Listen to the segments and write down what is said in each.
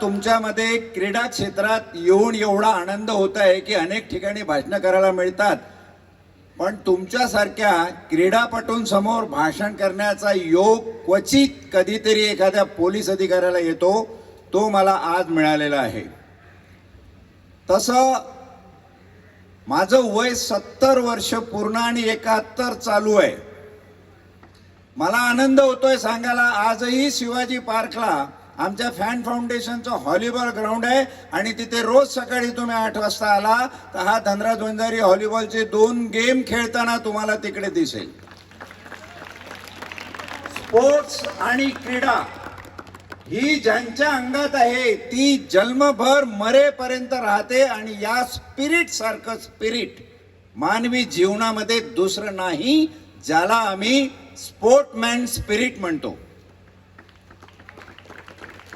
तुमच्यामध्ये क्रीडा क्षेत्रात येऊन एवढा आनंद होत आहे की अनेक ठिकाणी भाषणं करायला मिळतात. पण तुमच्यासारख्या क्रीडापटूंसमोर भाषण करण्याचा योग क्वचित कधीतरी एखाद्या पोलीस अधिकाऱ्याला येतो तो मला आज मिळालेला आहे. तसं माझं वय सत्तर वर्ष पूर्ण आणि एकाहत्तर चालू आहे. मला आनंद होतोय सांगायला आजही शिवाजी पार्कला आमच्या फॅन फाउंडेशनचं व्हॉलीबॉल ग्राउंड आहे आणि तिथे रोज सकाळी तुम्ही आठ वाजता आला तर हा धनराज वंजारी व्हॉलीबॉलचे दोन गेम खेळताना तुम्हाला तिकडे दिसेल. स्पोर्ट्स आणि क्रीडा ही ज्यांच्या अंगात आहे ती जन्मभर मरेपर्यंत राहते आणि या स्पिरिट सारखं स्पिरिट मानवी जीवनामध्ये दुसरं नाही ज्याला आम्ही स्पोर्टमॅन स्पिरिट म्हणतो.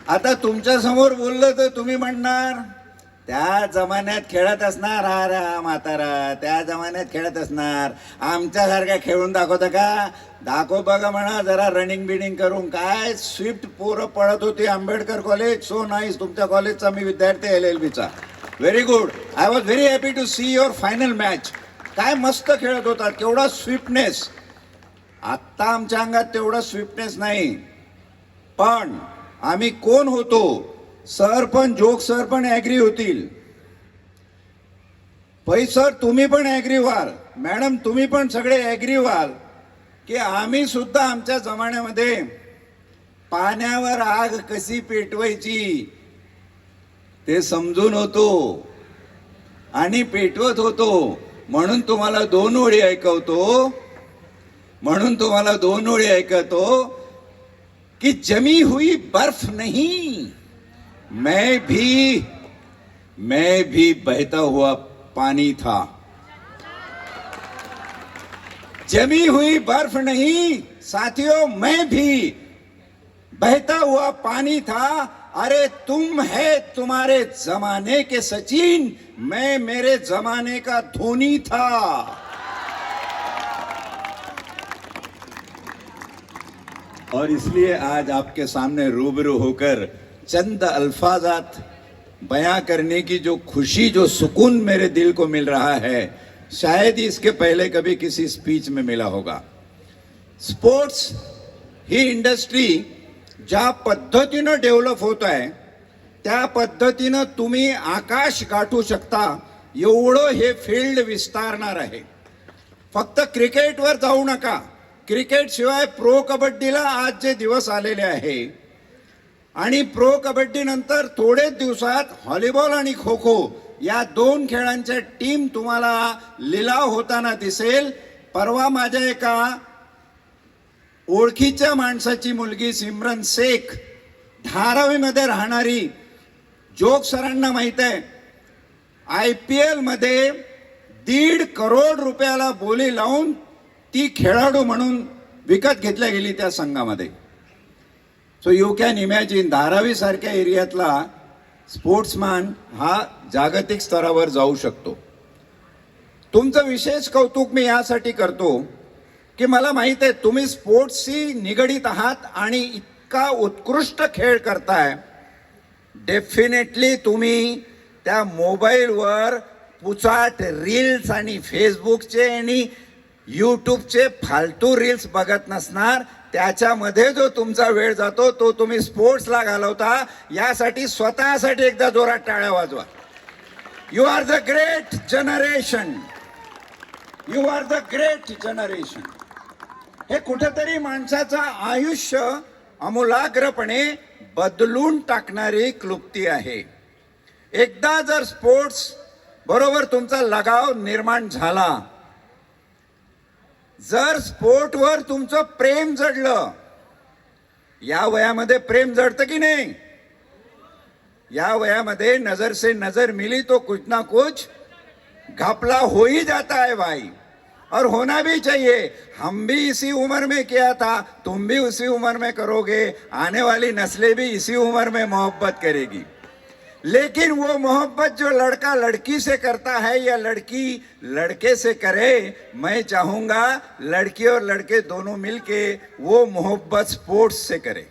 आता तुमच्यासमोर बोललं तर तुम्ही म्हणणार त्या जमान्यात खेळत असणार हा रा म्हातारा त्या जमान्यात खेळत असणार. आमच्यासारख्या खेळून दाखवता का? दाखव बघा म्हणा जरा रनिंग बिनिंग करून. काय स्विफ्ट पोरं पळत होती आंबेडकर कॉलेज सो नाईस तुमच्या कॉलेजचा मी विद्यार्थी एल एल बीचा. Very good I was very happy to see your final match काय मस्त खेळत होता केवढा स्विफ्टनेस आत्ता आमच्या अंगात तेवढा स्विफ्टनेस नाही. पण आम्ही कोण होतो? सर पण जोग सर पण ॲग्री होतील. पै सर तुम्ही पण ॲग्री व्हाल. मॅडम तुम्ही पण सगळे ॲग्री व्हाल. की आम्ही सुद्धा आमच्या जमान्यामध्ये पाण्यावर आग कशी पेटवायची ते समजून होतो. आणि पेटवत होतो. म्हणून तुम्हाला दोन ओळी ऐकवतो. म्हणून तुम्हाला दोन ओळी ऐकवतो. कि जमी हुई बर्फ़ नहीं। मैं भी मैं भी बहता हुआ पानी था। जमी हुई बर्फ़ नहीं, साथियों, मैं भी बहता हुआ पानी था। अरे तुम है तुम्हारे जमाने के सचिन, मैं मेरे जमाने का धोनी था। और इसलिए आज आपके सामने रूबरू होकर चंद अल्फाजात बयां करने की जो खुशी, जो सुकून मेरे दिल को मिल रहा है, शायद ही इसके पहले कभी किसी स्पीच में मिला होगा। स्पोर्ट्स ही इंडस्ट्री ज्या पद्धतीनं डेव्हलप होत आहे, त्या पद्धतीनं तुम्ही आकाश गाठू शकता, एवढं हे फ़ील्ड विस्तारणार आहे. फक्त क्रिकेटवर जाऊ नका. क्रिकेट शिवाय प्रो कबड्डीला आज जे दिवस आलेले आहे आणि प्रो कबड्डीनंतर थोडेच दिवसात व्हॉलीबॉल आणि खो खो या दोन खेळांच्या टीम तुम्हाला लिलाव होताना दिसेल. परवा माझ्या एका ओळखीच्या माणसाची मुलगी सिमरन शेख धारावीमध्ये राहणारी जोग सरांना माहीत आहे. आय पी एलमध्ये दीड करोड रुपयाला बोली लावून ती खेळाडू म्हणून विकत घेतल्या गेली त्या संघामध्ये. So you can imagine Dharavi सारख्या एरियातला स्पोर्ट्समॅन हा जागतिक स्तरावर जाऊ शकतो. तुमचं विशेष कौतुक मी यासाठी करतो की मला माहीत आहे तुम्ही स्पोर्ट्सशी निगडीत आहात आणि इतका उत्कृष्ट खेळ करताय. डेफिनेटली तुम्ही त्या मोबाईलवर पुचाट रील्स आणि फेसबुकचे आणि यूट्यूबचे फालतू रील्स बघत नसणार. त्याच्यामध्ये जो तुमचा वेळ जातो तो तुम्ही स्पोर्ट्सला घालवता. यासाठी स्वतःसाठी एकदा जोरात टाळ्या वाजवा. You are the great generation you are the great generation हे कुठेतरी माणसाचं आयुष्य अमूलाग्रपणे बदलून टाकणारी क्लुप्ती आहे. एकदा जर स्पोर्ट्स बरोबर तुमचा लगाव निर्माण झाला जर स्पोर्टवर तुमचं प्रेम जडलं या वयामध्ये प्रेम जडतं की नाही? या वयामध्ये नजर से नजर मिली तो कुछ ना कुछ घपला हो ही जाता है भाई। और होना भी चाहिए। हम भी इसी उम्र में किया था तुम भी उसी उम्र में करोगे आने वाली नस्लें भी इसी उम्र में मोहब्बत करेगी। लेकिन वो मोहब्बत जो लड़का लड़की से करता है या लड़की लड़के से करे, मैं चाहूँगा लड़की और लड़के दोनों मिलके वो मोहब्बत स्पोर्ट्स से करे।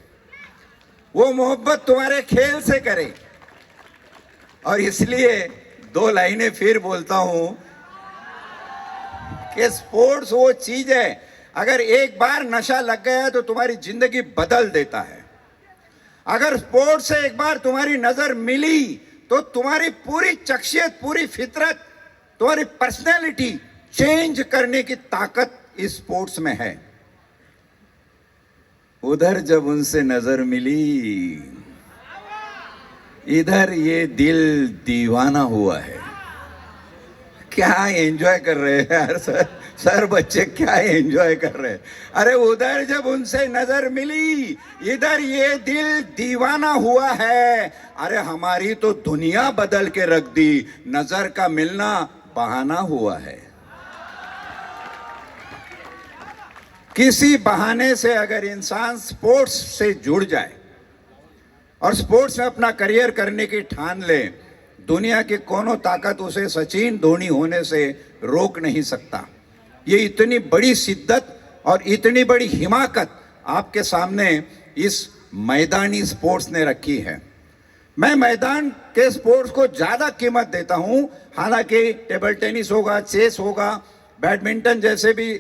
वो मोहब्बत तुम्हारे खेल से करे। और इसलिए दो लाइनें फिर बोलता हूँ कि स्पोर्ट्स वो चीज़ है। अगर एक बार नशा लग गया तो तुम्हारी ज़िंदगी बदल देता है। अगर स्पोर्ट्स से एक बार तुम्हारी नज़र मिली तो तुम्हारी पूरी शख्सियत, पूरी फितरत, तुम्हारी पर्सनैलिटी चेंज करने की ताकत इस स्पोर्ट्स में है। उधर जब उनसे नज़र मिली, इधर ये दिल दीवाना हुआ है। क्या एंजॉय कर रहे हैं यार सर? सर बच्चे क्या एंजॉय कर रहे अरे उधर जब उनसे नज़र मिली, इधर ये दिल दीवाना हुआ है। अरे हमारी तो दुनिया बदल के रख दी, नज़र का मिलना बहाना हुआ है। किसी बहाने से अगर इंसान स्पोर्ट्स से जुड़ जाए और स्पोर्ट्स में अपना करियर करने की ठान ले, दुनिया की कोनो ताकत उसे सचिन धोनी होने से रोक नहीं सकता। ये इतनी बड़ी शिद्दत और इतनी बड़ी हिमाकत आपके सामने इस मैदानी स्पोर्ट्स ने रखी है। मैं मैदान के स्पोर्ट्स को ज़्यादा कीमत देता हूँ। हालाँकि टेबल टेनिस होगा, चेस होगा, बैडमिंटन जैसे भी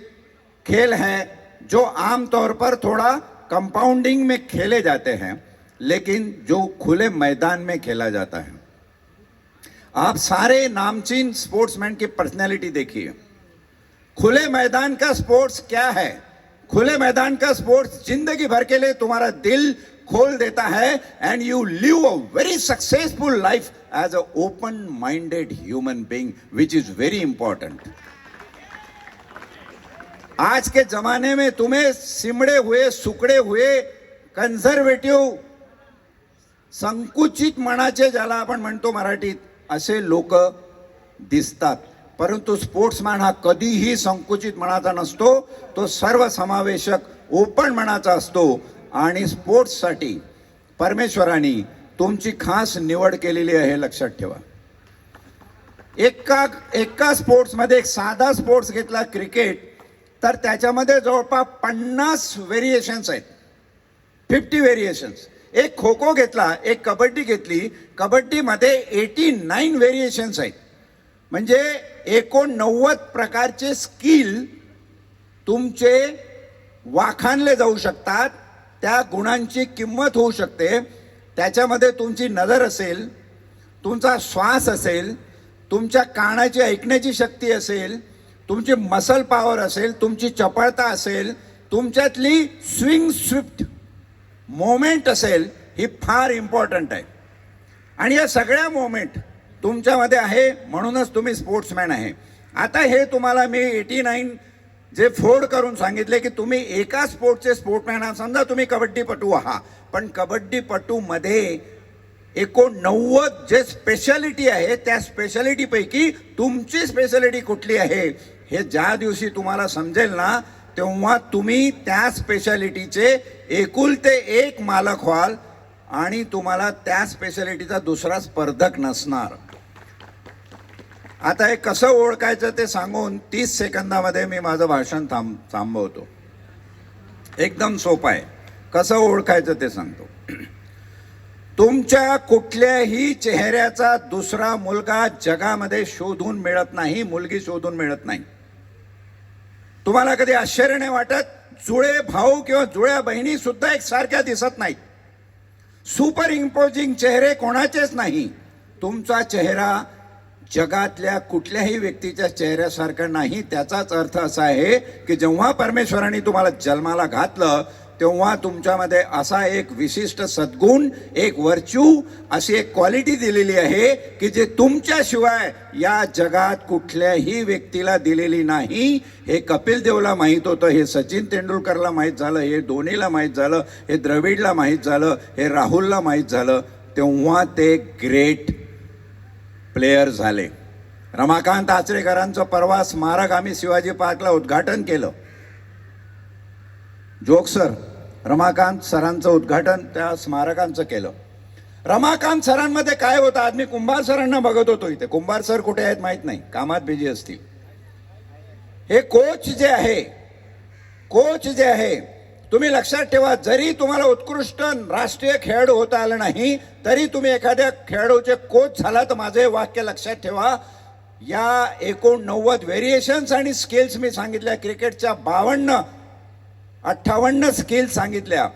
खेल हैं, जो आमतौर पर थोड़ा कंपाउंडिंग में खेले जाते हैं, लेकिन जो खुले मैदान में खेला जाता है। आप सारे नामचीन स्पोर्ट्समैन की पर्सनैलिटी देखिए। खुले मैदान का स्पोर्ट्स क्या है? खुले मैदान का स्पोर्ट्स जिंदगी भर के लिए तुम्हारा दिल खोल देता है and you live a very successful life as a open minded human being which is very important आज के जमाने में तुम्हें सिमड़े हुए सुकड़े हुए कन्झर्वेटिव्ह संकुचित मनाचे ज्याला आपण म्हणतो मराठीत असे लोक दिसतात. परंतु स्पोर्ट्समॅन हा कधीही संकुचित मनाचा नसतो तो सर्वसमावेशक ओपन मनाचा असतो. आणि स्पोर्ट्ससाठी परमेश्वराने तुमची खास निवड केलेली आहे लक्षात ठेवा. एका एका स्पोर्ट्समध्ये एक साधा स्पोर्ट्स घेतला क्रिकेट तर त्याच्यामध्ये जवळपास पन्नास व्हेरिएशन्स आहेत. फिफ्टी व्हेरिएशन्स एक खो खो घेतला एक कबड्डी घेतली. कबड्डीमध्ये एटी नाईन व्हेरिएशन्स आहेत. म्हणजे एकोणनव्वद प्रकारचे स्किल तुमचे वाखाणले जाऊ शकतात त्या गुणांची किंमत होऊ शकते त्याच्यामध्ये तुमची नजर असेल तुमचा श्वास असेल तुमच्या कानाची ऐकण्याची शक्ती असेल तुमची मसल पॉवर असेल तुमची चपळता असेल तुमच्यातली स्विंग स्विफ्ट मोमेंट असेल ही फार इम्पॉर्टंट आहे. आणि या सगळ्या मोमेंट तुमच्यामध्ये आहे म्हणूनच तुम्ही स्पोर्ट्समॅन आहे. आता हे तुम्हाला मी एटी नाईन जे फोड करून सांगितले की तुम्ही एका स्पोर्टचे स्पोर्टमॅन आहात समजा तुम्ही कबड्डीपटू आहात पण कबड्डीपटूमध्ये एकोणनव्वद जे स्पेशालिटी आहे त्या स्पेशालिटीपैकी तुमची स्पेशालिटी कुठली आहे हे ज्या दिवशी तुम्हाला समजेल ना तेव्हा तुम्ही त्या स्पेशालिटीचे एकुलते एक मालक व्हाल आणि तुम्हाला त्या स्पेशालिटीचा दुसरा स्पर्धक नसणार. आता हे कसं ओळखायचं ते सांगून तीस सेकंदामध्ये मी माझं भाषण थांब थांबवतो. एकदम सोपं आहे. कसं ओळखायचं ते सांगतो. तुमच्या कुठल्याही चेहऱ्याचा दुसरा मुलगा जगामध्ये शोधून मिळत नाही मुलगी शोधून मिळत नाही. तुम्हाला कधी आश्चर्य नाही वाटत? जुळे भाऊ किंवा जुळ्या बहिणी सुद्धा एक सारख्या दिसत नाहीत. सुपर इम्पोजिंग चेहरे कोणाचेच नाही. तुमचा चेहरा जगातल्या कुठल्याही व्यक्तीच्या चेहऱ्यासारखा नाही. त्याचाच अर्थ असा आहे की जेव्हा परमेश्वराने तुम्हाला जन्माला घातलं तेव्हा तुमच्यामध्ये असा एक विशिष्ट सद्गुण एक वर्च्यू अशी एक क्वालिटी दिलेली आहे की जे तुमच्याशिवाय या जगात कुठल्याही व्यक्तीला दिलेली नाही. हे कपिल देवला माहीत होतं हे सचिन तेंडुलकरला माहीत झालं हे धोनीला माहीत झालं हे द्रविडला माहीत झालं हे राहुलला माहीत झालं. तेव्हा ते ग्रेट प्लेयर झाले. रमाकांत आचरेकरांचं परवा स्मारक आम्ही शिवाजी पार्कला उद्घाटन केलं. जोक सर रमाकांत सरांचं उद्घाटन त्या स्मारकांचं केलं. रमाकांत सरांमध्ये काय होतं? आज मी कुंभार सरांना बघत होतो इथे. कुंभार सर कुठे आहेत माहीत नाही. कामात बिझी असतील. हे कोच जे आहे कोच जे आहे तुम्ही लक्षात ठेवा जरी तुम्हाला उत्कृष्ट राष्ट्रीय खेळाडू होता आलं नाही तरी तुम्ही एखाद्या खेळाडूचे कोच झाला तर माझं हे वाक्य लक्षात ठेवा. या एकोणनव्वद व्हेरिएशन्स आणि स्किल्स मी सांगितल्या क्रिकेटच्या बावन्न अठ्ठावन्न स्किल सांगितल्या.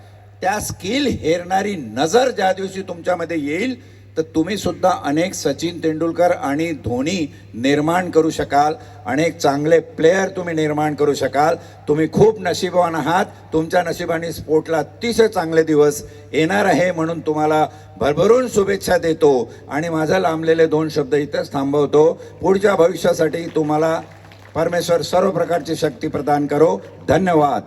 त्या स्किल हेरणारी नजर ज्या दिवशी तुमच्यामध्ये येईल तर तुम्ही सुद्धा अनेक सचिन तेंडुलकर आणि धोनी निर्माण करू शकाल. अनेक चांगले प्लेयर तुम्ही निर्माण करू शकाल. तुम्ही खूप नशीबवान आहात. तुमच्या नशिबाने स्पोर्टला अतिशय चांगले दिवस येणार आहे म्हणून तुम्हाला भरभरून शुभेच्छा देतो. आणि माझं लांबलेले दोन शब्द इथंच थांबवतो. पुढच्या भविष्यासाठी तुम्हाला परमेश्वर सर्व प्रकारची शक्ती प्रदान करो. धन्यवाद.